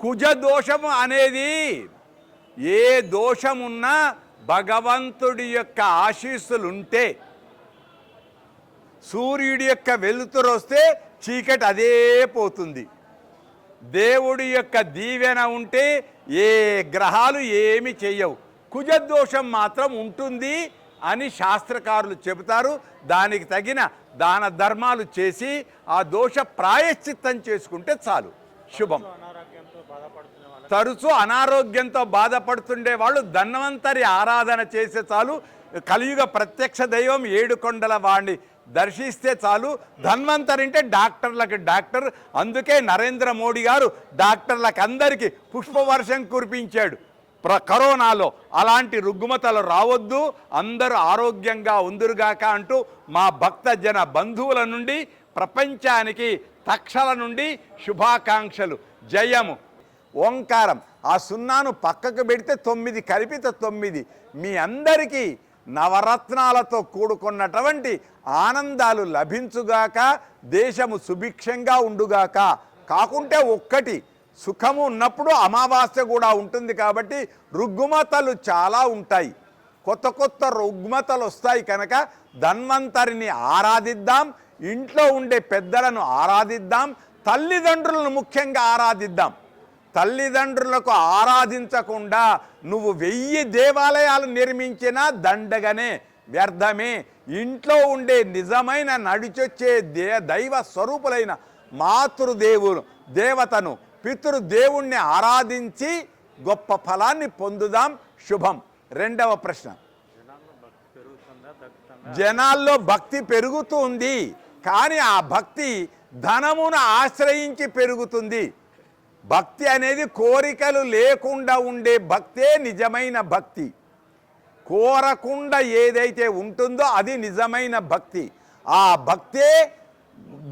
కుజ దోషము అనేది ఏ దోషమున్నా భగవంతుడి యొక్క ఆశీస్సులు ఉంటే సూర్యుడి యొక్క వెలుతురు వస్తే చీకటి అదే పోతుంది. దేవుడి యొక్క దీవెన ఉంటే ఏ గ్రహాలు ఏమి చెయ్యవు. కుజదోషం మాత్రం ఉంటుంది అని శాస్త్రకారులు చెబుతారు. దానికి తగిన దాన ధర్మాలు చేసి ఆ దోష ప్రాయశ్చిత్తం చేసుకుంటే చాలు. శుభం. తరచూ అనారోగ్యంతో బాధపడుతుండే వాళ్ళు ధన్వంతరి ఆరాధన చేసే చాలు. కలియుగ ప్రత్యక్ష దైవం ఏడు కొండల వాణ్ణి దర్శిస్తే చాలు. ధన్వంతరి అంటే డాక్టర్లకు డాక్టర్. అందుకే నరేంద్ర మోడీ గారు డాక్టర్లకు అందరికీ పుష్పవర్షం కురిపించాడు. ప్ర కరోనాలో అలాంటి రుగ్మతలు రావద్దు. అందరూ ఆరోగ్యంగా ఉందురుగాక అంటూ మా భక్త జన బంధువుల నుండి ప్రపంచానికి తక్షల నుండి శుభాకాంక్షలు. జయము. ఓంకారం. ఆ సున్నాను పక్కకు పెడితే తొమ్మిది కలిపితే తొమ్మిది. మీ అందరికీ నవరత్నాలతో కూడుకున్నటువంటి ఆనందాలు లభించుగాక దేశము సుభిక్షంగా ఉండుగాక. కాకుంటే ఒక్కటి సుఖము ఉన్నప్పుడు అమావాస్య కూడా ఉంటుంది కాబట్టి రుగ్మతలు చాలా ఉంటాయి. కొత్త కొత్త రుగ్మతలు వస్తాయి కనుక ధన్వంతరిని ఆరాధిద్దాం. ఇంట్లో ఉండే పెద్దలను ఆరాధిద్దాం తల్లిదండ్రులను ముఖ్యంగా ఆరాధిద్దాం. తల్లిదండ్రులకు ఆరాధించకుండా నువ్వు వెయ్యి దేవాలయాలు నిర్మించినా దండగనే వ్యర్థమే. ఇంట్లో ఉండే నిజమైన నడిచొచ్చే దే దైవ స్వరూపులైన మాతృదేవులు దేవతను పితృదేవుణ్ణి ఆరాధించి గొప్ప ఫలాన్ని పొందుదాం. శుభం. రెండవ ప్రశ్న. జనాల్లో భక్తి పెరుగుతుందా కానీ ఆ భక్తి ధనమును ఆశ్రయించి పెరుగుతుంది. భక్తి అనేది కోరికలు లేకుండా ఉండే భక్తే నిజమైన భక్తి. కోరకుండా ఏదైతే ఉంటుందో అది నిజమైన భక్తి. ఆ భక్తే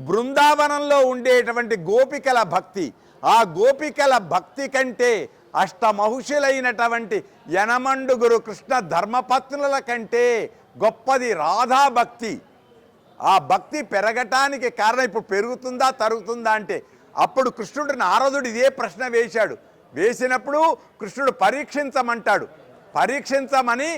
బృందావనంలో ఉండేటువంటి గోపికల భక్తి. ఆ గోపికల భక్తి కంటే అష్టమహుషులైనటువంటి యనమండుగురు కృష్ణ ధర్మపత్నుల కంటే గొప్పది రాధా భక్తి. ఆ భక్తి పెరగటానికి కారణం ఇప్పుడు పెరుగుతుందా తరుగుతుందా అంటే అప్పుడు కృష్ణుడు నారదుడు ఇదే ప్రశ్న వేశాడు. వేసినప్పుడు కృష్ణుడు పరీక్షించమంటాడు. పరీక్షించమని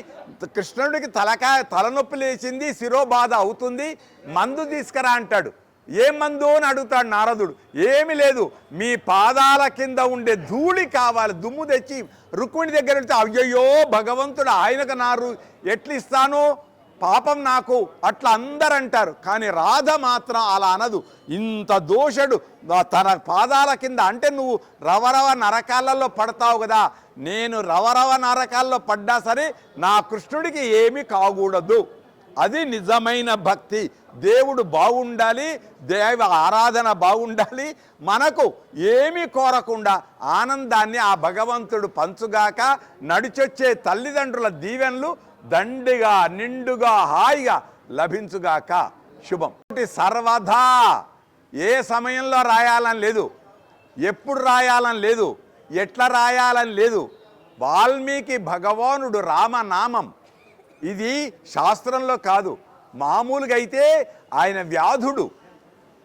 కృష్ణుడికి తలకాయ తలనొప్పి లేచింది శిరోబాధ అవుతుంది మందు తీసుకురా అంటాడు. ఏ మందు అని అడుగుతాడు నారదుడు. ఏమి లేదు మీ పాదాల కింద ఉండే ధూళి కావాలి దుమ్ము తెచ్చి రుక్మిణి దగ్గర వెళ్తే అయ్యయ్యో భగవంతుడు ఆయనకు నారు ఎట్లు ఇస్తాను పాపం నాకు అట్లా అందరు అంటారు కానీ రాధ మాత్రం అలా అనదు. ఇంత దోషుడు తన పాదాల కింద అంటే నువ్వు రవరవ నరకాలలో పడతావు కదా నేను రవరవ నరకాల్లో పడ్డా సరే నా కృష్ణుడికి ఏమీ కాకూడదు. అది నిజమైన భక్తి. దేవుడు బాగుండాలి దేవ ఆరాధన బాగుండాలి మనకు ఏమి కోరకుండా ఆనందాన్ని ఆ భగవంతుడు పంచుగాక నడిచొచ్చే తల్లిదండ్రుల దీవెనలు దండిగా నిండుగా హాయిగా లభించుగాక. శుభం. ఒకటి సర్వదా ఏ సమయంలో రాయాలని లేదు. ఎప్పుడు రాయాలని లేదు. ఎట్లా రాయాలని లేదు. వాల్మీకి భగవానుడు రామనామం. ఇది శాస్త్రంలో కాదు. మామూలుగా అయితే ఆయన వ్యాధుడు.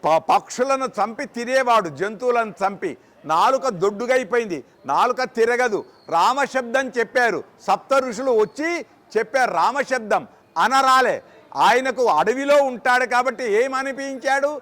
ప- పక్షులను చంపి తినేవాడు జంతువులను చంపి. నాలుక దొడ్డుగైపోయింది నాలుక తిరగదు. రామశబ్దం చెప్పారు. సప్త ఋషులు వచ్చి చెప్పారు రామశబ్దం. అనరాలే. ఆయనకు అడవిలో ఉంటాడు కాబట్టి ఏమనిపించాడు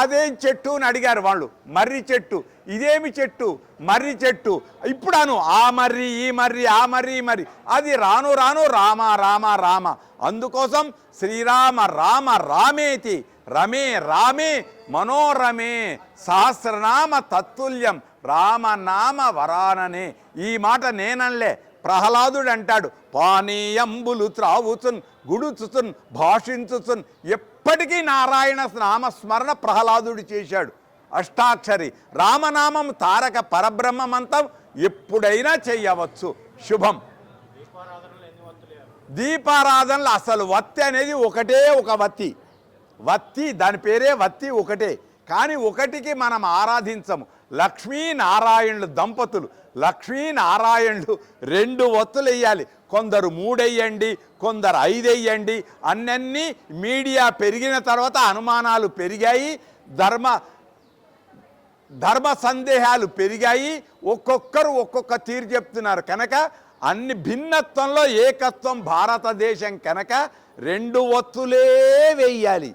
అదే చెట్టు అని అడిగారు వాళ్ళు. మర్రి చెట్టు. ఇదేమి చెట్టు? మర్రి చెట్టు. ఇప్పుడు అను ఆ మర్రి ఈ మర్రి ఆ మర్రి ఈ మర్రి. అది రాను రాను రామ రామ రామ. అందుకోసం శ్రీరామ రామ రామేతి. రమే రామే మనోరమే. సహస్రనామ తత్తుల్యం. రామనామ వరాననే. ఈ మాట నేనల్లే ప్రహ్లాదుడు అంటాడు పానీయంబులు త్రావుతున్ గుడుచుచున్ భాషించుచున్ ఎప్పటికీ నారాయణ నామస్మరణ ప్రహ్లాదుడు చేశాడు. అష్టాక్షరి రామనామం తారక పరబ్రహ్మమంతం ఎప్పుడైనా చేయవచ్చు. శుభం. దీపారాధనలు అసలు వత్తి అనేది ఒకటే ఒక వత్తి. వత్తి దాని పేరే వత్తి ఒకటే. కానీ ఒకటికి మనం ఆరాధించము. లక్ష్మీనారాయణులు దంపతులు. లక్ష్మీనారాయణులు రెండు ఒత్తులు వేయాలి. కొందరు మూడెయ్యండి కొందరు ఐదెయ్యండి. అన్నన్నీ మీడియా పెరిగిన తర్వాత అనుమానాలు పెరిగాయి. ధర్మ ధర్మ సందేహాలు పెరిగాయి. ఒక్కొక్కరు ఒక్కొక్క తీరు చెప్తున్నారు కనుక అన్ని భిన్నత్వంలో ఏకత్వం భారతదేశం కనుక రెండు ఒత్తులే వెయ్యాలి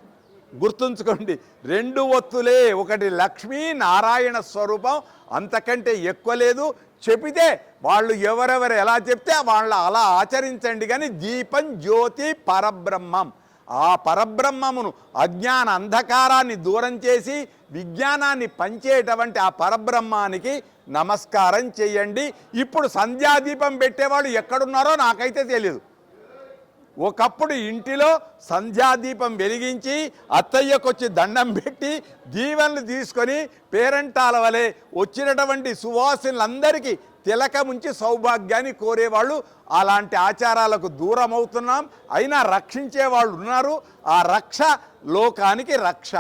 గుర్తుంచుకోండి రెండు ఒత్తులే. ఒకటి లక్ష్మీ నారాయణ స్వరూపం అంతకంటే ఎక్కువ లేదు. చెబితే వాళ్ళు ఎవరెవరు ఎలా చెప్తే వాళ్ళు అలా ఆచరించండి కానీ దీపం జ్యోతి పరబ్రహ్మం. ఆ పరబ్రహ్మమును అజ్ఞాన అంధకారాన్ని దూరం చేసి విజ్ఞానాన్ని పంచేటువంటి ఆ పరబ్రహ్మానికి నమస్కారం చేయండి. ఇప్పుడు సంధ్యాదీపం పెట్టేవాళ్ళు ఎక్కడున్నారో నాకైతే తెలియదు ఒకప్పుడు ఇంటిలో సంధ్యాదీపం వెలిగించి అత్తయ్యకొచ్చి దండం పెట్టి దీవెనలు తీసుకొని పేరంటాల వలె వచ్చినటువంటి సువాసులందరికీ తిలకముంచి సౌభాగ్యాన్ని కోరేవాళ్ళు. అలాంటి ఆచారాలకు దూరం అవుతున్నాం అయినా రక్షించే వాళ్ళు ఉన్నారు. ఆ రక్ష లోకానికి రక్ష.